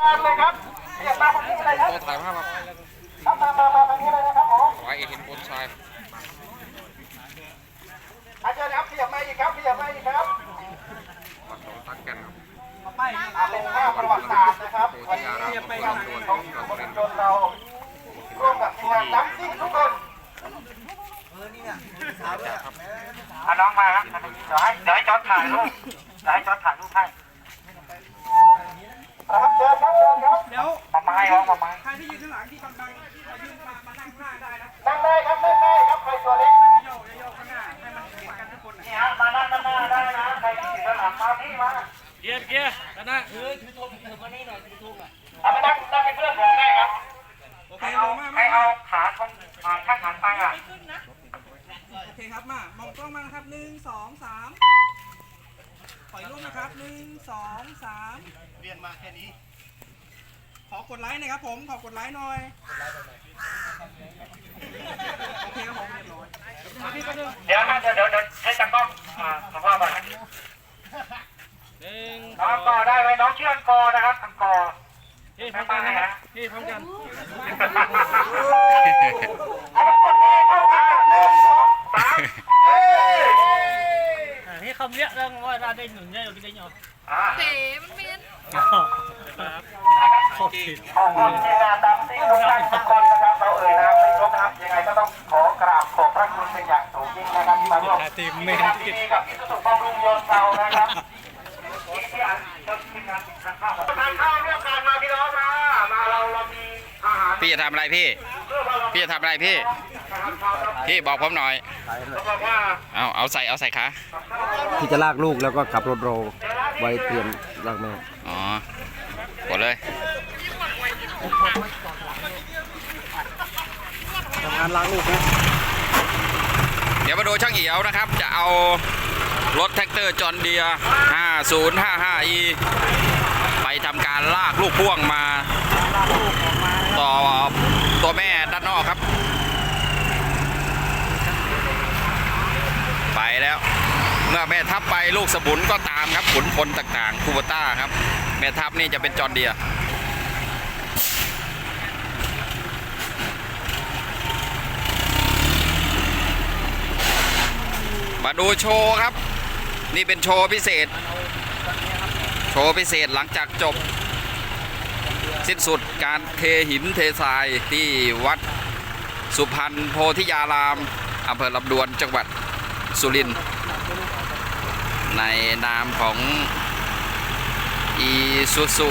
มาเลยครับอยากมาทางนี้เลยครับโตถ่ายภาพครับครับมามามาทางนี้เลยนะครับผมขอให้เห็นบนชายอาจารย์ครับขยับมาอีกครับขยับมาอีกครับวัดหนองตักแก่นครับอ่าเป็นภาพประวัติศาสตร์นะครับวันนี้ของของคนชนเราร่วมกับทีมงานนักซิ่งทุกคนเอาน้องมาครับเดี๋ยวให้เดี๋ยวให้จอดถ่ายรูปเดี๋ยวให้จอดถ่ายรูปให้ครับเชิญครับเชิญครับ แล้วมาไม้ครับมาไม้ใครที่ยืนข้างหลังที่บังๆมายืนมามานั่งข้างหน้าได้นะนั่งได้ครับนั่งได้ครับใครตัวเล็กโยกโยกข้างหน้าให้มันเห็นกันทุกคนนะนี่ฮะมานั่งด้านหน้าได้นะใครที่อยู่ด้านหลังมาพี่มาเกียร์เกียร์กันนะเอาไปนั่งนั่งเป็นเพื่อนผมได้ครับ โอเค ให้ เอา เอา มา ให้ มา เอาขาตรงอ่าข้างหลังไปอะ โอเคครับมามองกล้องมานะครับหนึ่งสองสามปล่อยรูปนะครับหนึ่งสองสามเรียนมาแค่นี้ ขอ กดไลค์หนะครับผม ขอกดไลค์หน่อย โอเคครับผมเรียบร้อยเดี๋ยวนะเดี๋ยวเดี๋ยวเดี๋ยวให้ตากล้องอ่าขอว่าก่อนนะหนึ่งน้องกอได้ไหมน้องเชื่อนกอนะครับทางกอพี่พร้อมกันนะครับพี่พร้อมกันเอาทุกคนนี่เข้ามาหนึ่งสองสามเฮ้ยให้คำเรียกเรื่องว่าเราได้หนึ่งได้หรือไม่ได้หนึ่งอ่าเต๋มั นเป็นครับขอบคุณขอบคุณทีมงานดัมซิ่งทุกท่านทุกคนนะครับเราเอ่ยนามไม่ครบนะครับยังไงก็ต้องขอกราบขอบพระคุณเป็นอย่างสูงยิ่งนะครับที่มาร่วมทีมเมงานนดีกับอิสุสุบำรุงยนต์เรานะครับที่อันจะมีงานทานข้าวทานข้าวเรื่องการมาพี่น้องมามาเราเรามีอาหารพี่จะทำอะไรพี่เพื่อมาเราพี่จะทำอะไรพี่นะครับข้าวครับพี่บอกผมหน่อยเขาบอกว่าเอาเอาใส่เอาใส่ขาที่จะลากลูกแล้วก็ขับรถโรไว้เตรียมลากแม่อ๋อก ดเลยทำงานลากลูกนะ เดี๋ยวมาดูช่างเอียวนะครับ จะเอารถแท็กเตอร์จอห์นเดีย 5055e ไปทำการลากลูกพ่วงมา ต่อตัวแม่ด้านนอกครับ ไปแล้ว เมื่อแม่ทัพไปลูกสมุนก็ตามครับขุนพลต่างๆคูโบต้าครับ แม่ทัพนี่จะเป็นจอห์นเดียมาดูโชว์ครับ นี่เป็นโชว์พิเศษ โชว์พิเศษหลังจากจบ สิ้นสุดการเทหินเททรายที่วัดสุพรรณโพธิยารามอำเภอลำดวนจังหวัดสุรินทร์ในนามของ อีซูซุ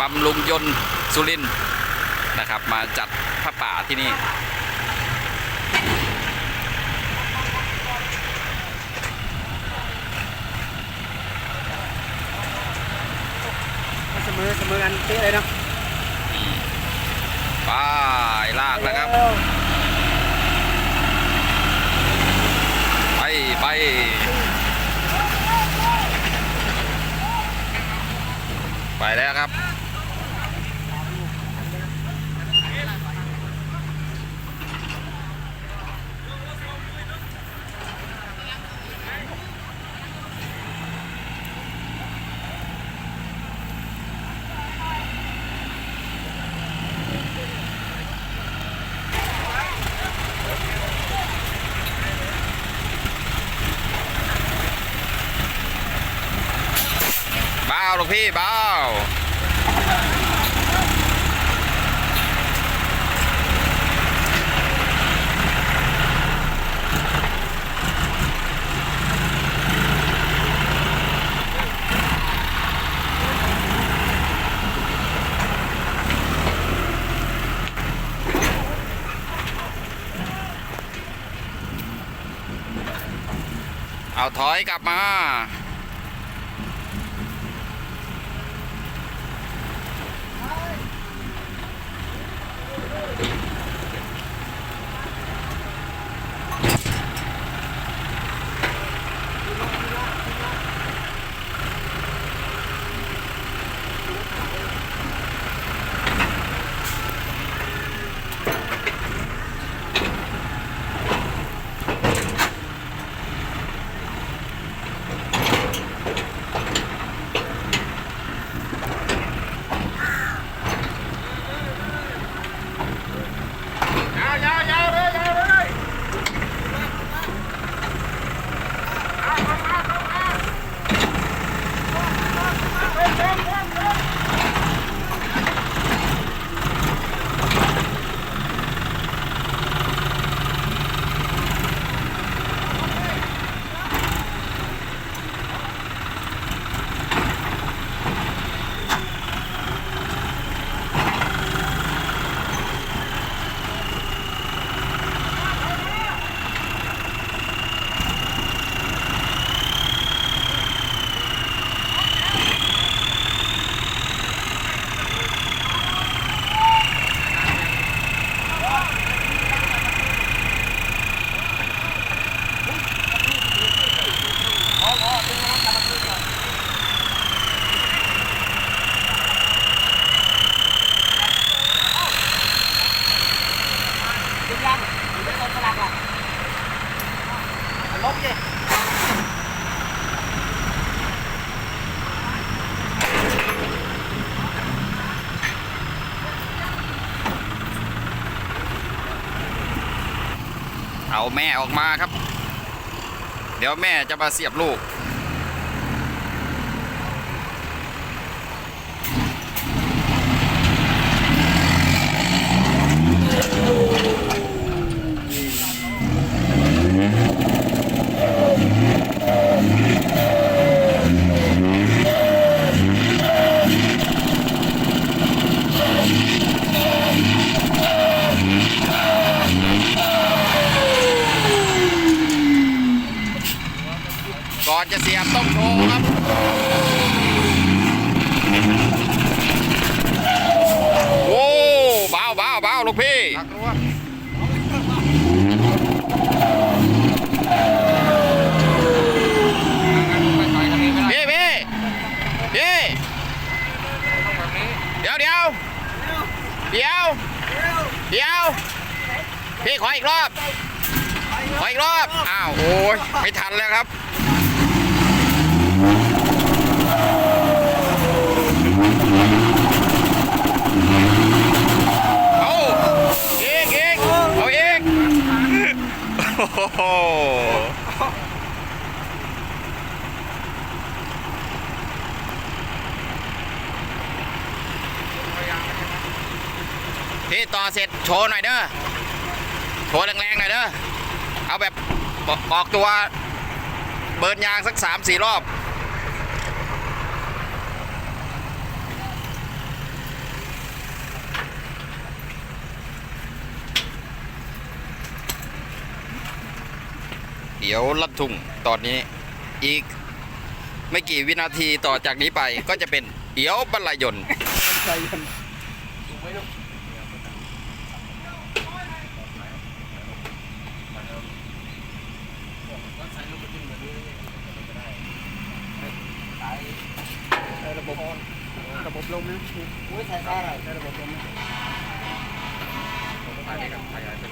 บำรุงยนต์สุรินทร์นะครับ มาจัดพระป่าที่นี่เสมอเสมอกันเป๊ะเลยเนาะไป้ายลากนะครับ ไปไปไปแล้วครับ เบาลูกพี่เบาเอาถอยกลับมา แม่ออกมาครับ เดี๋ยวแม่จะมาเสียบลูกก่ สียบต้องโชว์ครับโอ้เบาเบาเบาลูกพี่พี่พี่พี่เดี๋ยวเดี๋ยวเดี๋ยวเดี๋ยวพี่ขออีกรอบขออีกรอบ อ้าว โอ้ยไม่ทันแล้วครับ เอาอีกอีกเอาอีก โหพี่ต่อเสร็จโชว์หน่อยเด้อ โชว์แรงๆหน่อยเด้อ เอาแบบออกตัว เบิร์นยางสักสามสี่รอบ เดี๋ยวลัดทุ่งตอนนี้อีกไม่กี่วินาทีต่อจากนี้ไปก็จะเป็นเดี๋ยวบรรลัยยนต์ระบบระบบลมนะอุ้ยใส่ซ่าอะไรใ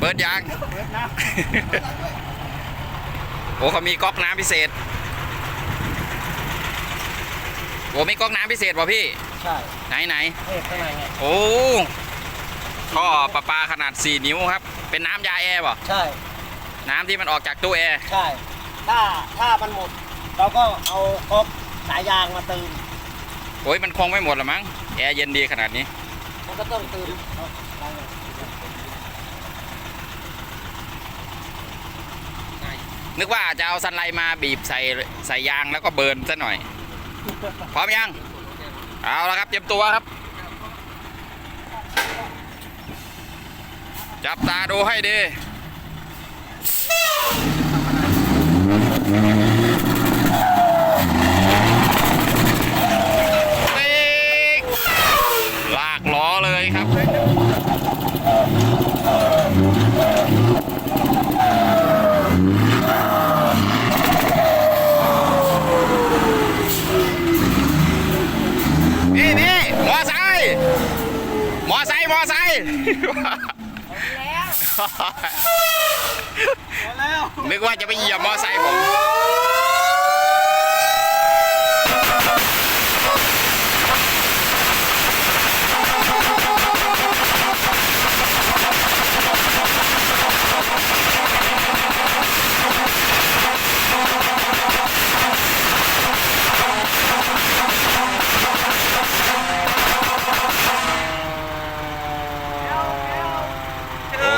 เบิร์นยางเบิดน้โอ้เขามีก๊อกน้ำพิเศษ โอ้มีก๊อกน้ำพิเศษป่ะพี่ำใช่ ไหนไหนเอ๊ะข้างในไงโอ้ท่อประปาขนาด 4 นิ้วครับ เป็นน้ำยาแอร์ป่ะใช่ น้ำที่มันออกจากตู้แอร์ ใช่ ถ้าถ้ามันหมด เราก็เอาก๊อกสายยางมาเติมโอ้ยมันคงไม่หมดหรอมั้ง แอร์เย็นดีขนาดนี้ มันก็ต้องเติมเอาเอาเลย นึกว่าจะเอาสันไลมาบีบใส่ใส่ยางแล้วก็เบิร์นซะหน่อย พร้อมยัง เอาละครับเตรียมตัวครับ จับตาดูให้ดี นึกว่าจะไปเหยียบมอไซค์ผม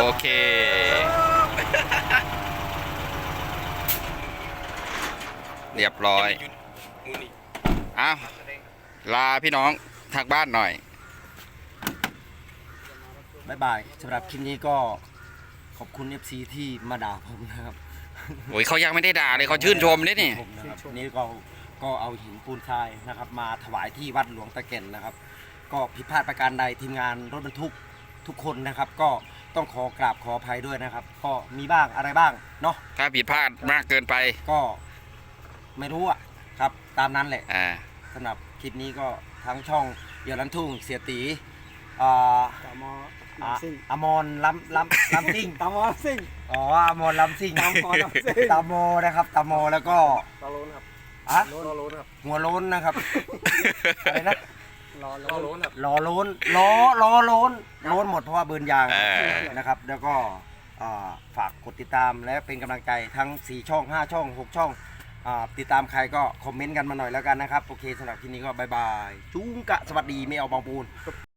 โอเค เรียบร้อยอ้าวลาพี่น้องทางบ้านหน่อยบายบายสำหรับคลิปนี้ก็ขอบคุณ FC ที่มาด่าผมนะครับโอ้ยเขายังไม่ได้ด่าเลยเขาชื่นชมนี่นี่ผมนะครับนี่ก็ก็เอาหินปูนทรายนะครับ มาถวายที่วัดหลวงตะเก่นนะครับ ก็ผิดพลาดประการใดทีมงานรถบรรทุกทุกคนนะครับ ก็ต้องขอกราบขออภัยด้วยนะครับ ก็มีบ้างอะไรบ้างเนาะถ้าผิดพลาดมากเกินไปก็ ไม่รู้อะครับ ตามนั้นแหละอ่า สำหรับคลิปนี้ก็ทั้งช่องเดี่ยวลันทุ่งเสียตีอ่าตามออ่าซิ่งอมรล้ำล้ำล้ำซิ่งตามอซิ่งอ๋ออมรล้ำซิ่งตามอล้ำซิ่งตามโมนะครับตามโมแล้วก็รอลุ้นครับอะรอลุ้นครับหัวโล้นนะครับอะไรนะ รอรอลุ้นครับล้อโล้นล้อล้อโล้นโล้นหมดเพราะว่าเบิร์นยางเออ นะครับ แล้วก็อ่าฝากกดติดตามและเป็นกำลังใจทั้ง 4 ช่อง 5 ช่อง 6 ช่องอ่า ติดตามใครก็คอมเมนต์กันมาหน่อยแล้วกันนะครับ โอเคสำหรับคลิปนี้ก็บายบายจุ้งกะสวัสดีไม่เอาบางปูน